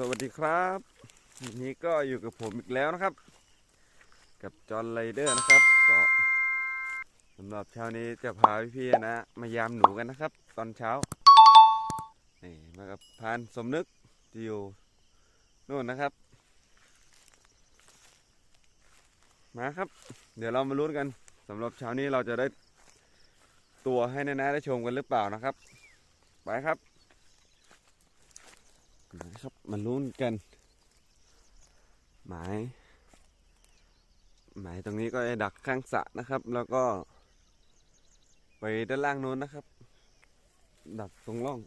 สวัสดีครับวันนี้ก็อยู่กับผมอีกแล้วนะครับ กับจอห์นไรเดอร์นะครับก็สำหรับเช้านี้จะพาพี่ๆนะ มายามหนูกันนะครับ ตอนเช้านี่มากับพานสมนึกที่อยู่นู่นนะครับ มาครับ เดี๋ยวเรามาลุ้นกันสำหรับเช้านี้เราจะได้ตัวให้นานาได้ชมกันหรือเปล่านะครับ ไปครับ นะครับมาลุ้นกัน หมาย หมายตรงนี้ก็จะดักข้างสะนะครับ แล้วก็ ไปด้านล่างโน้นนะครับ ดักตรงร่อง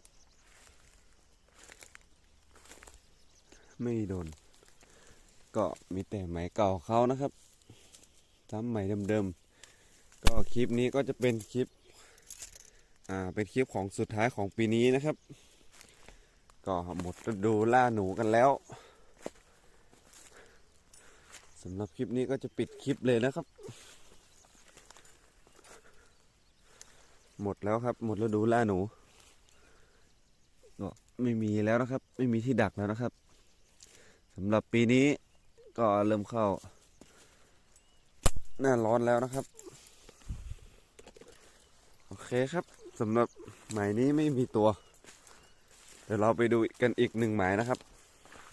ไม่โดน ก็มีแต่หมายเก่าเขานะครับซ้ำใหม่เดิมๆ ก็คลิปนี้ก็จะเป็นคลิป อ่า เป็นคลิปของสุดท้ายของปีนี้นะครับ ก็หมดฤดูล่าหนูกันแล้วสำหรับคลิปนี้ก็จะปิดคลิปเลยนะครับ หมดแล้วครับ หมดฤดูล่าหนูก็ไม่มีแล้วนะครับ ไม่มีที่ดักแล้วนะครับสำหรับปีนี้ก็เริ่มเข้า หน้าร้อนแล้วนะครับ โอเคครับสำหรับหมายนี้ไม่มีตัว ดี๋ยวเราไปดูกันอีกหนึ่งหมายนะครับ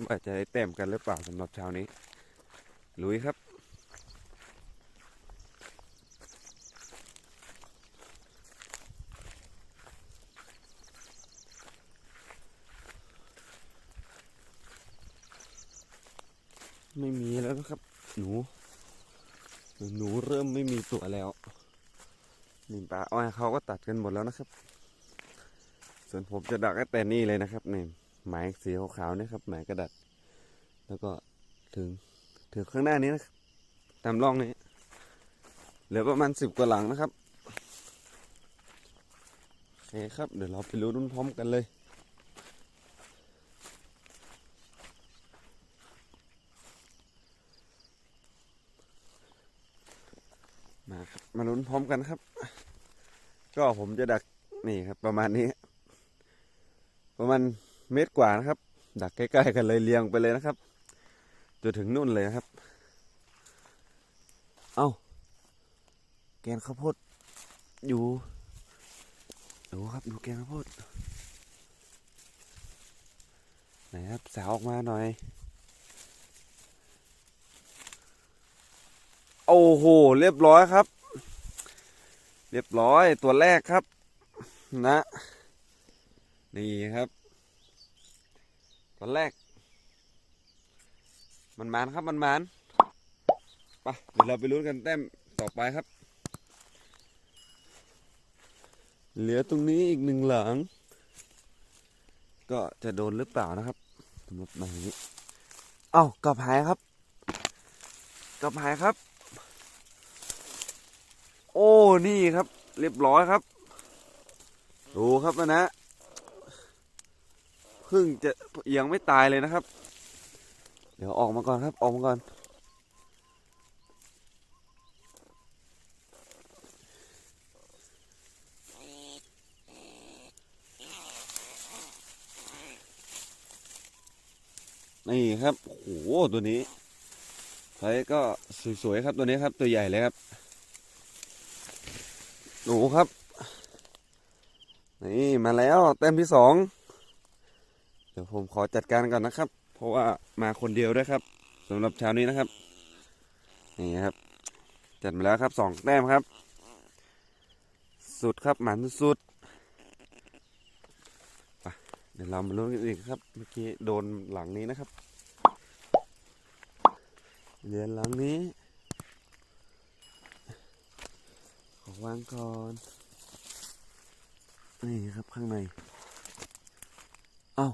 ว่าจะได้แต้มกันหรือเปล่าสำหรับเช้านี้ ลุยครับ ไม่มีแล้วนะครับ หนู หนูเริ่มไม่มีตัวแล้วนี่ปลาอ้อยเขาก็ตัดกันหมดแล้วนะครับ ส่วนผมจะดักไอ้แต่นี่เลยนะครับนี่หมายสีขาวๆนี่ยครับหมายกระดาษแล้วก็ถึงถึงข้างหน้านี้นะครับตามร่องนี้เหลือประมาณสิบกว่าหลังนะครับโอเคครับเดี๋ยวเราไปรู้นุ่นพร้อมกันเลยมาครับมาลุ้นพร้อมกันครับ ก็ผมจะดักนี่ครับประมาณนี้ ประมาณเมตรกว่านะครับ ดักใกล้ๆกันเลยเรียงไปเลยนะครับจนถึงนู่นเลยนะครับ เอาแกนข้าวโพดอยู่ดูครับดูแกนข้าวโพดไหนครับสาวออกมาหน่อย โอ้โห เรียบร้อยครับ เรียบร้อยตัวแรกครับ นะ นี่ครับตัวแรก มันมานครับมันมานไปเดี๋ยวเราไปลุ้นกันแต้มต่อไปครับ เหลือตรงนี้อีกหนึ่งหลัง ก็จะโดนหรือเปล่านะครับสำหรับหมายนี้เอ้ากลับหายครับ กลับหายครับ โอ้นี่ครับ เรียบร้อยครับ ดูครับนะนะ เพิ่งจะยังไม่ตายเลยนะครับ เดี๋ยวออกมาก่อนครับ ออกมาก่อน นี่ครับโหตัวนี้ไซส์ก็สวยๆครับตัวนี้ครับ ตัวใหญ่เลยครับหนูครับ นี่มาแล้วแต้มที่สอง เดี๋ยวผมขอจัดการก่อนนะครับ เพราะว่ามาคนเดียวด้วยครับสำหรับเช้านี้นะครับ นี่ครับ จัดมาแล้วครับสองแต้มครับ สุดครับหมันสุดไปเดี๋ยวเรามาลุ้นกันอีกครับ เมื่อกี้โดนหลังนี้นะครับเรียนหลังนี้ ขอวางก่อน นี่ครับข้างใน เอา้า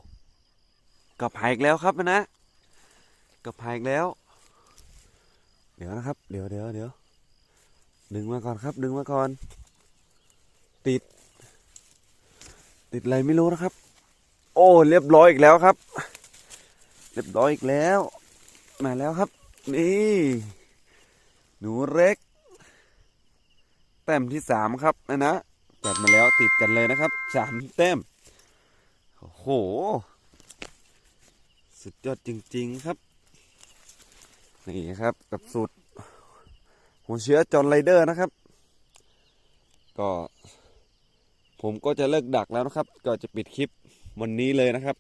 กลับหายอีกแล้วครับนะกลับหายอีกแล้ว เดี๋ยวนะครับ เดี๋ยวเดี๋ยวเดี๋ยวดึงมาก่อนครับ ดึงมาก่อน ติด ติดอะไรไม่รู้นะครับ โอ้เรียบร้อยอีกแล้วครับ เรียบร้อยอีกแล้ว มาแล้วครับ นี่หนูเล็กแต้มที่สามครับนะนะจัดมาแล้วติดกันเลยนะครับสามแต้มโอ้โห สุดยอดจริง ๆครับ นี่ครับกับสูตรหัวเชื้อจอห์นไรเดอร์นะครับ ก็ ผมก็จะเลิกดักแล้วนะครับ ก็จะปิดคลิปวันนี้เลยนะครับ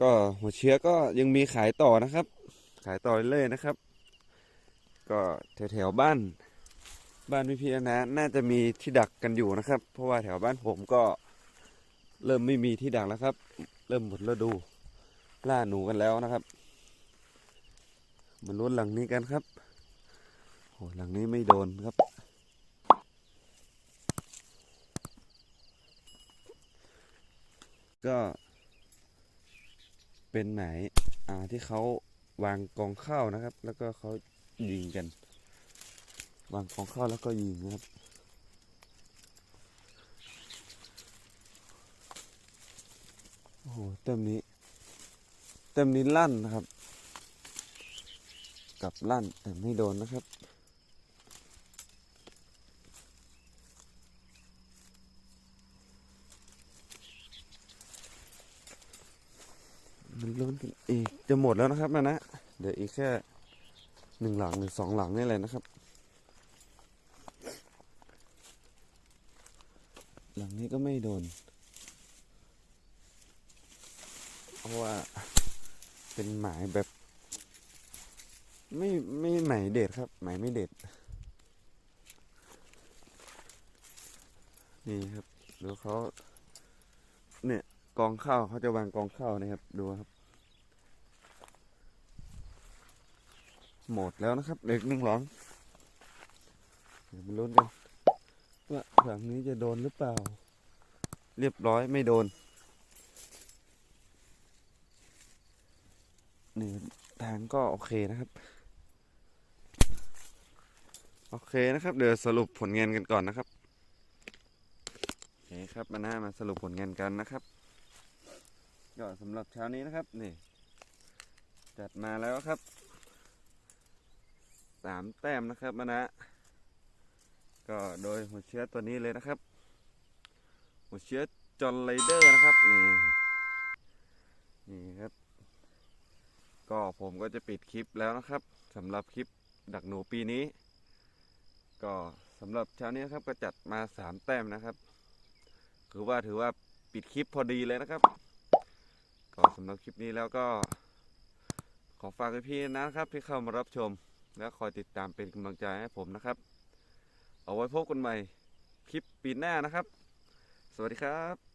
ก็หัวเชื้อก็ยังมีขายต่อนะครับ ขายต่อเรื่อยๆนะครับ ก็แถวๆบ้านบ้านพี่พี่ๆนะน่าจะมีที่ดักกันอยู่นะครับ เพราะว่าแถวบ้านผมก็เริ่มไม่มีที่ดักแล้วครับ เริ่มหมดฤดู ล่าหนูกันแล้วนะครับมาลุ้นหลังนี้กันครับโหหลังนี้ไม่โดนครับ ก็ เป็นหมายอ่าที่เขาวางกองข้าวนะครับ แล้วก็เขายิงกัน วางกองข้าวแล้วก็ยิงนะครับโอ้โหเต็มนี้ เต็มนี้ลั่นนะครับ กับลั่นแต่ไม่โดนนะครับ มันล้นกันอีกจะหมดแล้วนะครับนะนะ เดี๋ยวอีกแค่หนึ่งหลังหรือสองหลังนี่แหละนะครับ หลังนี้ก็ไม่โดน เพราะว่า เป็นหมายแบบ ไม่ไม่หมายเด็ดครับ หมายไม่เด็ด นี่ครับดูเขาเนี่ยกองข้าวเขาจะวางกองข้าวนะครับ ดูครับ หมดแล้วนะครับเด็กหนึ่งหลังเดี๋ยวมาลุ้นกันว่าหลังนี้จะโดนหรือเปล่า เรียบร้อยไม่โดน นี่ทางก็โอเคนะครับ โอเคนะครับ เดี๋ยวสรุปผลงานกันก่อนนะครับโอเคครับมาหน้ามาสรุปผลงานกันนะครับก็สำหรับเช้านี้นะครับนี่ จัดมาแล้วครับสามแต้มนะครับมานะก็โดยหัวเชื้อตัวนี้เลยนะครับหัวเชื้อจอนไรเดอร์นะครับนี่นี่ครับ ก็ผมก็จะปิดคลิปแล้วนะครับสำหรับคลิปดักหนูปีนี้ ก็สำหรับเช้านี้ครับก็จัดมาสามแต้มนะครับคือว่าถือว่าปิดคลิปพอดีเลยนะครับ ก็สำหรับคลิปนี้แล้วก็ ขอฝากพี่นะครับที่เข้ามารับชม และคอยติดตามเป็นกำลังใจให้ผมนะครับ เอาไว้พบกันใหม่คลิปปีหน้านะครับ สวัสดีครับ